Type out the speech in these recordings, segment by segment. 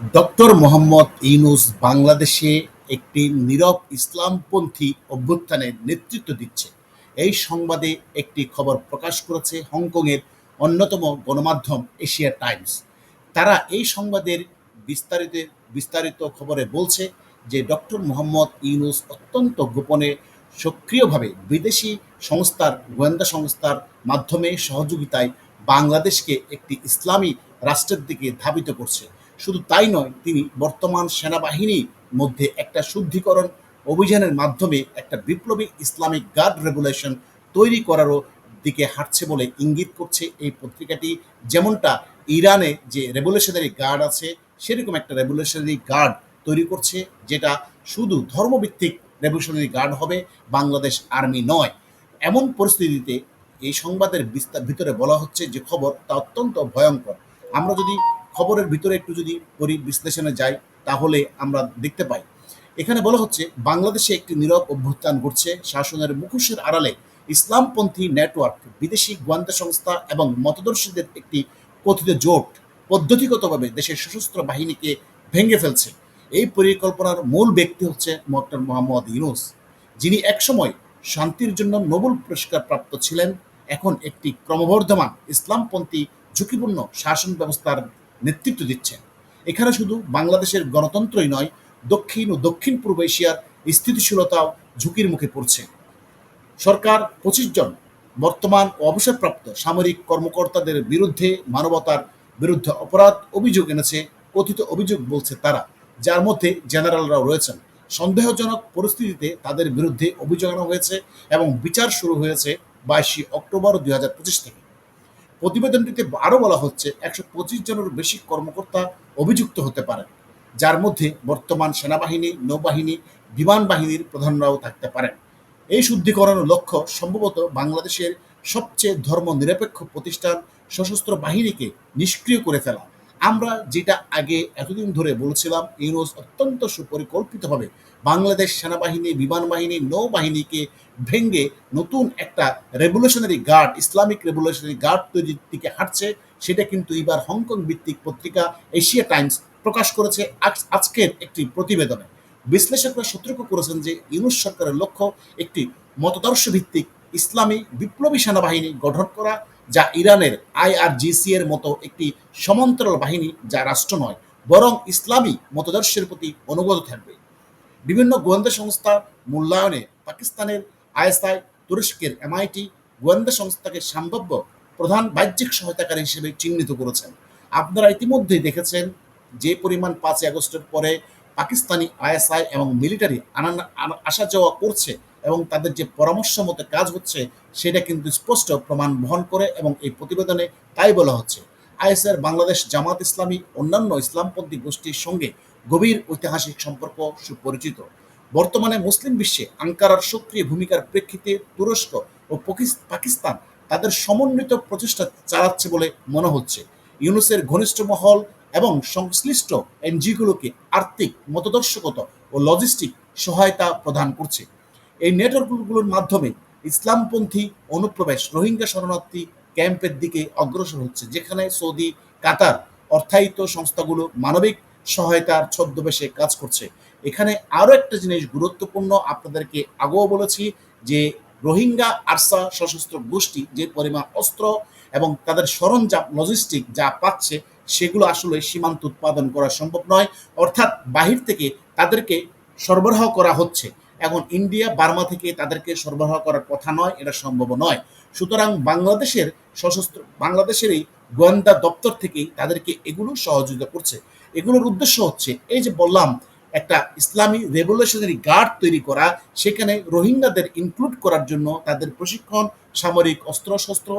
Doctor Mohammad Yunus বাংলাদেশে একটি নীরব ইসলামপন্থী অভ্যুত্থানের নেতৃত্ব দিচ্ছে। এই সংবাদে একটি খবর প্রকাশ করেছে হংকংয়ের অন্যতম গণমাধ্যম এশিয়া টাইমস। তারা এই সংবাদের বিস্তারিত বিস্তারিত খবরে বলছে যে ডক্টর মোহাম্মদ ইউনুস অত্যন্ত গোপনে সক্রিয়ভাবে বিদেশি সংস্থার, গোয়েন্দা সংস্থার মাধ্যমে সহযোগিতায় বাংলাদেশকে একটি ইসলামী রাষ্ট্রের দিকে ধাবিত করছে। শুধু তাই নয়, তিনি বর্তমান সেনাবাহিনীর মধ্যে একটা শুদ্ধিকরণ অভিযানের মাধ্যমে একটা বিপ্লবী ইসলামিক গার্ড রেগুলেশন তৈরি করারও দিকে হাঁটছে বলে ইঙ্গিত করছে এই পত্রিকাটি। যেমনটা ইরানে যে রেভলিউশনারি গার্ড আছে, সেরকম একটা রেভলিউশনারি গার্ড তৈরি করছে, যেটা শুধু ধর্মভিত্তিক রেভলিউশনারি গার্ড হবে, বাংলাদেশ আর্মি নয়। এমন পরিস্থিতিতে এই সংবাদের বিস্তার ভিতরে বলা হচ্ছে যে খবর তা অত্যন্ত ভয়ঙ্কর। আমরা যদি খবরের ভিতরে একটু যদি পরি বিশ্লেষণে যাই, তাহলে আমরা দেখতে পাই। এখানে বলা হচ্ছে, বাংলাদেশে একটি নীরব অভ্যুত্থান ঘটছে। শাসনের মুখোশের আড়ালে ইসলামপন্থী নেটওয়ার্ক বিদেশি গোয়েন্দা সংস্থা এবং মতদর্শীদের একটি কথিত জোট পদ্ধতিগতভাবে দেশের সশস্ত্র বাহিনীকে ভেঙে ফেলছে। এই পরিকল্পনার মূল ব্যক্তি হচ্ছে ডক্টর মোহাম্মদ ইউনুস, যিনি একসময় শান্তির জন্য নোবেল পুরস্কার প্রাপ্ত ছিলেন। এখন একটি ক্রমবর্ধমান ইসলামপন্থী ঝুঁকিপূর্ণ শাসন ব্যবস্থার নেতৃত্ব দিচ্ছেন। এখানে শুধু বাংলাদেশের গণতন্ত্রই নয়, দক্ষিণ ও দক্ষিণ পূর্ব এশিয়ার স্থিতিশীলতাও ঝুঁকির মুখে পড়ছে। সরকার পঁচিশ জন বর্তমান ও অবসরপ্রাপ্ত সামরিক কর্মকর্তাদের বিরুদ্ধে মানবতার বিরুদ্ধে অপরাধ অভিযোগ এনেছে, কথিত অভিযোগ বলছে তারা। যার মধ্যে জেনারেলরাও রয়েছেন। সন্দেহজনক পরিস্থিতিতে তাদের বিরুদ্ধে অভিযোগ আনা হয়েছে এবং বিচার শুরু হয়েছে বাইশে অক্টোবর দুই থেকে। প্রতিবেদনটিতে আরও বলা হচ্ছে একশো পঁচিশ জনের বেশি কর্মকর্তা অভিযুক্ত হতে পারেন, যার মধ্যে বর্তমান সেনাবাহিনী, নৌবাহিনী, বিমান বাহিনীর প্রধানরাও থাকতে পারেন। এই শুদ্ধিকরণের লক্ষ্য সম্ভবত বাংলাদেশের সবচেয়ে ধর্ম নিরপেক্ষ প্রতিষ্ঠান সশস্ত্র বাহিনীকে নিষ্ক্রিয় করে ফেলা। আমরা যেটা আগে এতদিন ধরে বলছিলাম ইউনুস অত্যন্ত সুপরিকল্পিতভাবে বাংলাদেশ সেনাবাহিনী বিমান বাহিনী নৌবাহিনীকে ভেঙ্গে নতুন একটা revolutionary guard Islamic revolutionary guard তৈরির দিকে হাঁটছে। সেটা কিন্তু এবার হংকং ভিত্তিক পত্রিকা এশিয়া টাইমস প্রকাশ করেছে আজকের একটি প্রতিবেদনে। বিশ্লেষকরা সতর্ক করেছেন যে ইউনুস সরকারের লক্ষ্য একটি মতদর্শ ভিত্তিক ইসলামী বিপ্লবী সেনাবাহিনী গঠন করা যা ইরানের আইআরজিসি এর মতো একটি সমান্তরাল বাহিনী যা রাষ্ট্র নয়, বরং ইসলামী মতদর্শের প্রতি অনুগত থাকবে। বিভিন্ন গোয়েন্দা সংস্থা মূল্যায়নে পাকিস্তানের আইএসআই তুরস্কের এমআইটি গোয়েন্দা সংস্থাকে সম্ভাব্য প্রধান বাহ্যিক সহায়তাকারী হিসেবে চিহ্নিত করেছেন। আপনারা ইতিমধ্যেই দেখেছেন যে পরিমাণ পাঁচই আগস্টের পরে পাকিস্তানি আইএসআই এবং মিলিটারি আসা যাওয়া করছে এবং তাদের যে পরামর্শ মতো কাজ হচ্ছে, সেটা কিন্তু স্পষ্ট প্রমাণ বহন করে এবং এই প্রতিবেদনে তাই বলা হচ্ছে। আইএসআর বাংলাদেশ জামাত ইসলামী অন্যান্য ইসলামপন্থী গোষ্ঠীর সঙ্গে গভীর ঐতিহাসিক সম্পর্ক সুপরিচিত। বর্তমানে মুসলিম বিশ্বে আঙ্কারার সক্রিয় ভূমিকার প্রেক্ষিতে তুরস্ক ও পাকিস্তান তাদের সমন্বিত প্রচেষ্টা চালাচ্ছে বলে মনে হচ্ছে। ইউনুসের ঘনিষ্ঠ মহল এবং সংশ্লিষ্ট এনজিওগুলোকে আর্থিক মতদর্শকত ও লজিস্টিক সহায়তা প্রদান করছে। এই নেটওয়ার্কগুলোর মাধ্যমে ইসলামপন্থী অনুপ্রবেশ, রোহিঙ্গা শরণার্থী ক্যাম্পের দিকে অগ্রসর হচ্ছে, যেখানে সৌদি, কাতার অর্থায়িত সংস্থাগুলো মানবিক সহায়তার ছদ্মবেশে কাজ করছে। এখানে আরও একটা জিনিস গুরুত্বপূর্ণ আপনাদেরকে আগেও বলেছি যে রোহিঙ্গা আরসা সশস্ত্র গোষ্ঠী যে পরিমাণ অস্ত্র এবং তাদের সরঞ্জাম লজিস্টিক যা পাচ্ছে, সেগুলো আসলে সীমান্ত উৎপাদন করা সম্ভব নয়। অর্থাৎ বাহির থেকে তাদেরকে সরবরাহ করা হচ্ছে। এখন ইন্ডিয়া, বার্মা থেকে তাদেরকে সরবরাহ করার কথা নয়, এটা সম্ভব নয়। সুতরাং বাংলাদেশের সশস্ত্র, বাংলাদেশের এই গোয়েন্দা দপ্তর থেকেই তাদেরকে এগুলো সহযোগিতা করছে। এগুলোর উদ্দেশ্য হচ্ছে, এই যে বললাম, একটা ইসলামী রেভলিউশনারি গার্ড তৈরি করা, সেখানে রোহিঙ্গাদের ইনক্লুড করার জন্য তাদের প্রশিক্ষণ, সামরিক অস্ত্রশস্ত্র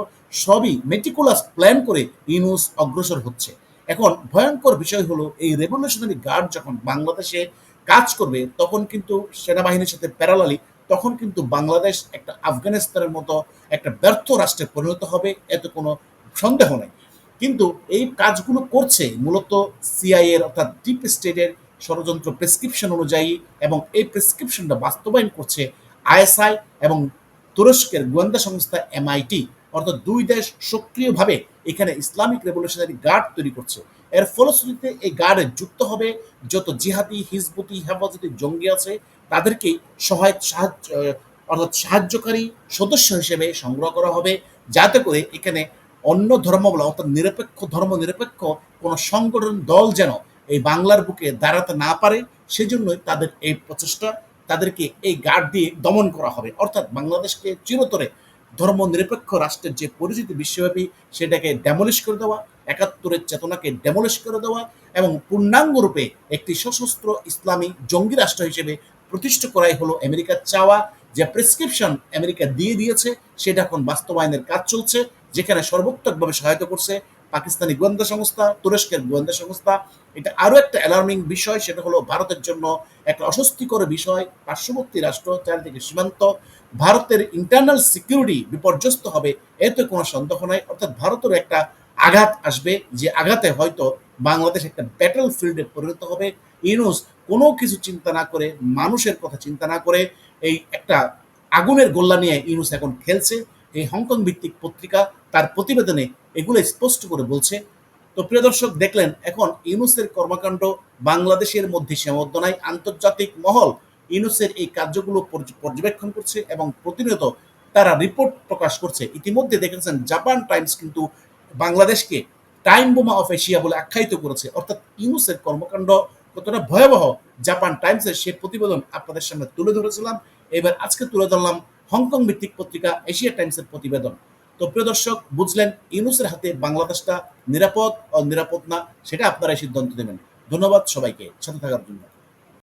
সবই মেটিকুলাস প্ল্যান করে ইউনুস অগ্রসর হচ্ছে। এখন ভয়ঙ্কর বিষয় হলো, এই রেভলিউশনারি গার্ড যখন বাংলাদেশে কাজ করবে, তখন কিন্তু সেনাবাহিনীর সাথে প্যারালালি তখন কিন্তু বাংলাদেশ একটা আফগানিস্তানের মতো একটা ব্যর্থ রাষ্ট্রে পরিণত হবে, এতে কোনো সন্দেহ নেই। কিন্তু এই কাজগুলো করছে মূলত সিআইএর অর্থাৎ ডিপ স্টেটের ষড়যন্ত্র প্রেসক্রিপশন অনুযায়ী এবং এই প্রেসক্রিপশনটা বাস্তবায়ন করছে আইএসআই এবং তুরস্কের গোয়েন্দা সংস্থা এমআইটি অর্থাৎ দুই দেশ সক্রিয়ভাবে এখানে ইসলামিক রেভলিউশনারি গার্ড তৈরি করছে। এর ফলশ্রুতিতে এই গার্ডে যুক্ত হবে যত জিহাদি, হিজবুতি, হেফাজতি জঙ্গি আছে তাদেরকেই সহায় সাহায্য অর্থাৎ সাহায্যকারী সদস্য হিসেবে সংগ্রহ করা হবে। যাতে করে এখানে অন্য ধর্মাবলম্বী অর্থাৎ নিরপেক্ষ ধর্ম নিরপেক্ষ কোনো সংগঠন, দল যেন এই বাংলার বুকে দাঁড়াতে না পারে, সেজন্যই তাদের এই প্রচেষ্টা, তাদেরকে এই গার্ড দিয়ে দমন করা হবে। অর্থাৎ বাংলাদেশকে চিরতরে ধর্ম নিরপেক্ষ রাষ্ট্রের যে পরিচিতি বিশ্বব্যাপী, সেটাকে ডেমলিশ করে দেওয়া একাত্তরের চেতনাকে ডেমলিশ করে দেওয়া এবং পূর্ণাঙ্গ রূপে একটি সশস্ত্র ইসলামী জঙ্গি রাষ্ট্র হিসেবে প্রতিষ্ঠা করাই হলো আমেরিকার চাওয়া। যে প্রেসক্রিপশন আমেরিকা দিয়ে দিয়েছে, সেটা এখন বাস্তবায়নের কাজ চলছে, যেখানে সর্বোত্তকভাবে সহায়তা করছে পাকিস্তানি গোয়েন্দা সংস্থা, তুরস্কের গোয়েন্দা সংস্থা। এটা আরও একটা অ্যালার্মিং বিষয়, সেটা হলো ভারতের জন্য একটা অস্বস্তিকর বিষয়, পার্শ্ববর্তী রাষ্ট্র চারিদিকে সীমান্ত। ভারতের ইন্টারনাল সিকিউরিটি বিপর্যস্ত হবে, এতে কোনো সন্দেহ নাই। অর্থাৎ ভারতের একটা আঘাত আসবে, যে আঘাতে হয়তো বাংলাদেশ একটা ব্যাটল ফিল্ডে পরিণত হবে। ইউনুস কোনো কিছু চিন্তা না করে, মানুষের কথা চিন্তা না করে এই একটা আগুনের গোল্লা নিয়ে ইউনুস এখন খেলছে। এই হংকং ভিত্তিক পত্রিকা তার প্রতিবেদনে এগুলো স্পষ্ট করে বলছে। তো প্রিয় দর্শক, দেখলেন, এখন ইউনুসের কর্মকাণ্ড বাংলাদেশের মধ্যে সীমাবদ্ধ নাই। আন্তর্জাতিক মহল ইউনুসের এই কার্যগুলো পর্যবেক্ষণ করছে এবং প্রতিনিয়ত তারা রিপোর্ট প্রকাশ করছে। ইতিমধ্যে দেখেছেন, জাপান টাইমস কিন্তু বাংলাদেশকে টাইম বোমা অফ এশিয়া বলে আখ্যায়িত করেছে। অর্থাৎ ইউনুসের কর্মকাণ্ড কতটা ভয়াবহ, জাপান টাইমসের সেই প্রতিবেদন আপনাদের সামনে তুলে ধরেছিলাম। এবার আজকে তুলে ধরলাম হংকং ভিত্তিক পত্রিকা এশিয়া টাইমসের প্রতিবেদন। তো প্রিয় দর্শক, বুঝলেন ইউনুসের হাতে বাংলাদেশটা নিরাপদ ও নিরাপদ না, সেটা আপনারাই সিদ্ধান্ত দেবেন ধন্যবাদ সবাইকে, সাথে থাকার জন্য।